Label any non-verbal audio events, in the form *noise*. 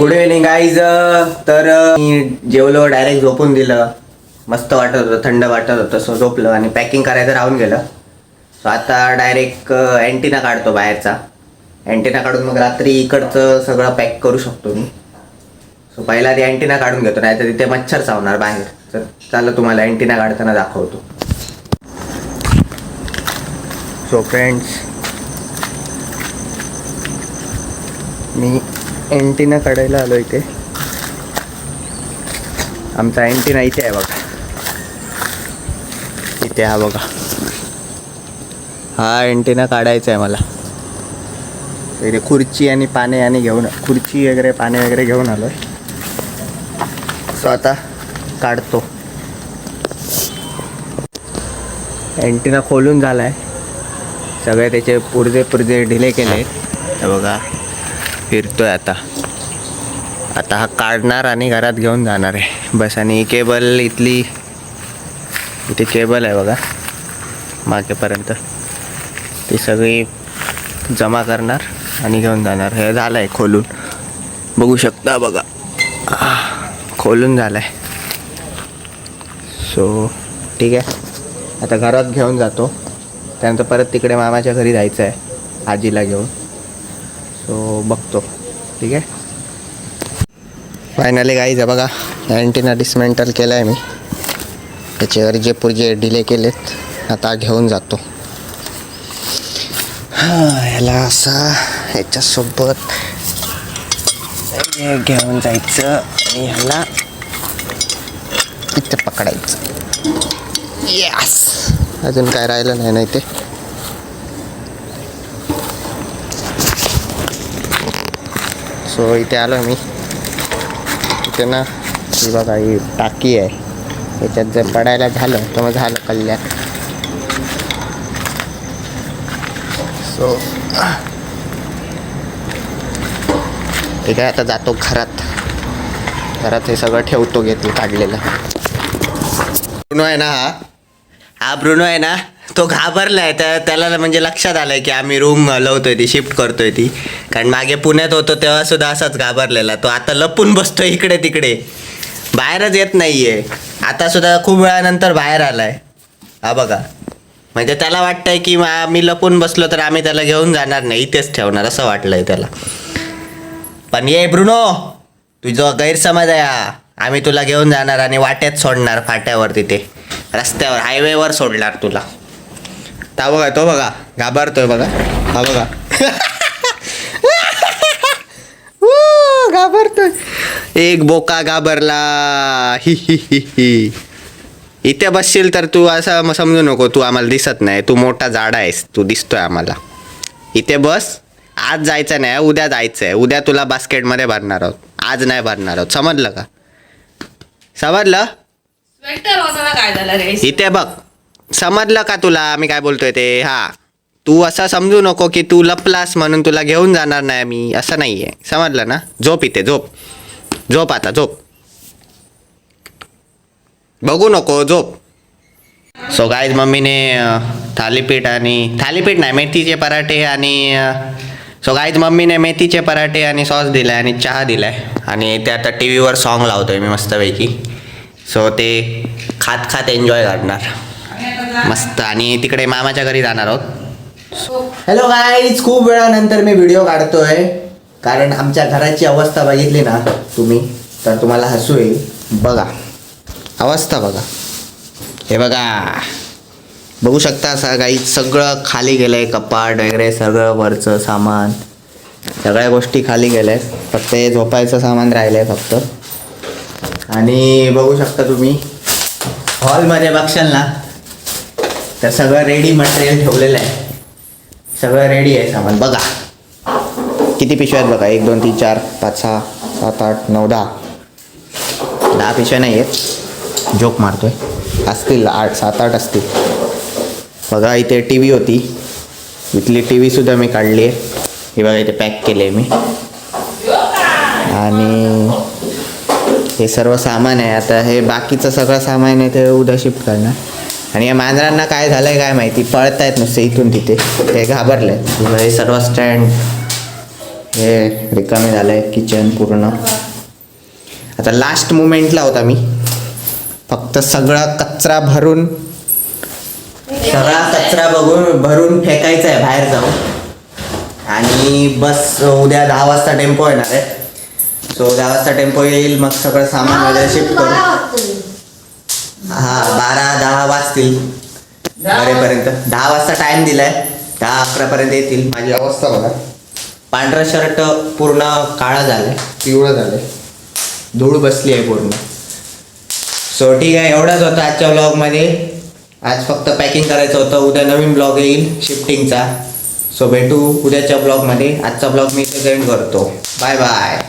Good evening guys तर मी जेवलो direct झोपून दिलं. मस्त वाटत होतं थंड वाटत होतं सो झोपलं आणि पॅकिंग करायचं राहून गेलं. सो आता डायरेक्ट अँटिना काढतो बाहेरचा. अँटिना काढून मग रात्री इकडचं सगळं पॅक करू शकतो मी. सो पहिला ते अँटिना काढून घेतो नाही तर तिथे मच्छर चावणार बाहेर. तर चला तुम्हाला अँटिना काढताना दाखवतो. सो फ्रेंड्स मी अँटिना काढायला आलो इथे. आमचा अँटिना इथे आहे बघा. इथे हा बघा. हा अँटिना काढायचा आहे मला. इथे खुर्ची आणि पाने आणि घेऊन खुर्ची वगैरे पाने वगैरे घेऊन आलो सो आता काढतो. अँटिना खोलून झाला आहे सगळे त्याचे पुरजे पुरजे ढिले केले बघा. फिरतोय आता. आता हा काढणार आणि घरात घेऊन जाणार आहे. बस आणि ही केबल इथली इथे केबल आहे बघा. मागेपर्यंत. ती सगळी जमा करणार आणि घेऊन जाणार. हे झालं आहे खोलून. बघू शकता बघा. खोलून झालं आहे सो ठीक आहे. आता घरात घेऊन जातो. त्यानंतर परत तिकडे मामाच्या घरी जायचं आहे आजीला घेऊन. सो बघतो. ठीक आहे? फायनली गाईज आहे बघा अँटीना डिसमेंटल केलं आहे मी. त्याच्यावर जे पुरजे डिले केलेत आता घेऊन जातो. हां ह्याला असा ह्याच्यासोबत घेऊन जायचं आणि ह्याला इथं पकडायचं. येस अजून काय राहिलं नाही ना इथे? सो इथे आलो मी. इथे ना ही बघा ही टाकी आहे. याच्यात जर पडायला झालं तर मग झालं कल्याण. सो ठीक आहे आता जातो घरात. घरात हे सगळं ठेवतो घेतो काढलेलं. आहे ना हा. हा ब्रुनो आहे ना तो घाबरलाय. त्या त्याला म्हणजे लक्षात आलंय की आम्ही रूम हलवतोय ती शिफ्ट करतोय ती. कारण मागे पुण्यात होतो तेव्हा सुद्धा असाच घाबरलेला. तो आता लपून बसतोय इकडे तिकडे. बाहेरच येत नाहीये. आता सुद्धा खूप वेळानंतर बाहेर आलाय. हा बघा. म्हणजे त्याला वाटतंय की मी लपून बसलो तर आम्ही त्याला घेऊन जाणार नाही. इथेच ठेवणार असं वाटलंय त्याला. पण ये ब्रुनो तुझा गैरसमज आहे हा. आम्ही तुला घेऊन जाणार आणि वाट्यात सोडणार फाट्यावर तिथे. रस्त्यावर हायवेवर सोडणार तुला. ता बघा तो बघा घाबरतोय बघा. हा बघा. *laughs* घाबरतोय. एक बोका घाबरला. हि हि हि हि. इथे बसशील तर तू असं समजू नको तू आम्हाला दिसत नाही. तू मोठा झाड आहेस तू दिसतोय आम्हाला. इथे बस. आज जायचं नाही उद्या जायचं आहे. उद्या तुला बास्केटमध्ये भरणार आहोत. आज नाही भरणार आहोत. समजलं का? समजलं? काय झालं रे? इथे बघ. समजलं का तुला मी काय बोलतोय ते? हा. तू असं समजू नको की तू लपलास म्हणून तुला घेऊन जाणार नाही मी असं नाहीये. समजलं ना? झोप इथे झोप. झोप आता झोप. बघू नको झोप. सो गाईज मम्मीने थालीपीठ आणि थालीपीठ नाही मेथीचे पराठे आणि सो गायज मम्मीने मेथीचे पराठे आणि सॉस दिलाय आणि चहा दिलाय. आणि ते आता टी व्हीवर सॉन्ग लावतोय मी मस्तपैकी. सो ते खात खात एन्जॉय करणार. मस्त. आणि तिकडे मामाच्या घरी जाणार आहोत. हॅलो गाईज खूप वेळानंतर मी व्हिडिओ काढतोय. कारण आमच्या घराची अवस्था बघितली ना तुम्ही तर तुम्हाला हसू येईल. बघा. अवस्था बघा. हे बघा. बघू शकता असं काही सगळं खाली गेलं आहे कपाट वगैरे सगळं वरचं सामान. सगळ्या गोष्टी खाली गेल्या आहेत फक्त हे झोपायचं सामान राहिलं आहे फक्त. आणि बघू शकता तुम्ही हॉलमध्ये बघशाल ना तर सगळं रेडी मटेरियल ठेवलेलं आहे. सगळं रेडी आहे सामान. बघा. किती पिशव्या आहेत बघा? एक दोन तीन चार पाच सहा सात आठ नऊ दहा. दहा पिशव्या नाही आहेत. जोक मारतोय. असतील आठ सात आठ असतील. बघा इथे टी व्ही होती. इथली टी व्हीसुद्धा मी काढली आहे. ही बघा इथे पॅक केली आहे मी. आणि हे सर्व सामान आहे. आता हे बाकीचं सगळं सामान आहे ते उद्या शिफ्ट करणार. आणि या मांजरांना काय झालं आहे काय माहिती? पळतायत नुसते इथून तिथे. ते घाबरले हे सर्व स्टँड हे रिकामे आहे किचन पूर्ण. आता लास्ट मुमेंटला होता मी. फक्त सगळा कचरा भरून सगळा कचरा बघून भरून फेकायचा आहे बाहेर जाऊन. आणि बस उद्या दहा वाजता टेम्पो येणार आहे. सो दहा वाजता टेम्पो येईल मग सगळं सामान वगैरे शिफ्ट करू हा बारा दहा वाजतील. बरेपर्यंत. दहा वाजता टाइम दिलाय. दहा अकरा पर्यंत येतील. माझी अवस्था बघा. पांढरं शर्ट पूर्ण काळा झालंय. पिवळं झालंय. धूळ बसली आहे पूर्ण. सो ठीक आहे. एवढंच होतं आजच्या ब्लॉगमध्ये आज फक्त पॅकिंग करायचं होतं. उद्या नवीन ब्लॉग येईल शिफ्टिंगचा सो भेटू उद्याच्या ब्लॉगमध्ये आजचा ब्लॉग मी इथे जॉईन करतो. Bye bye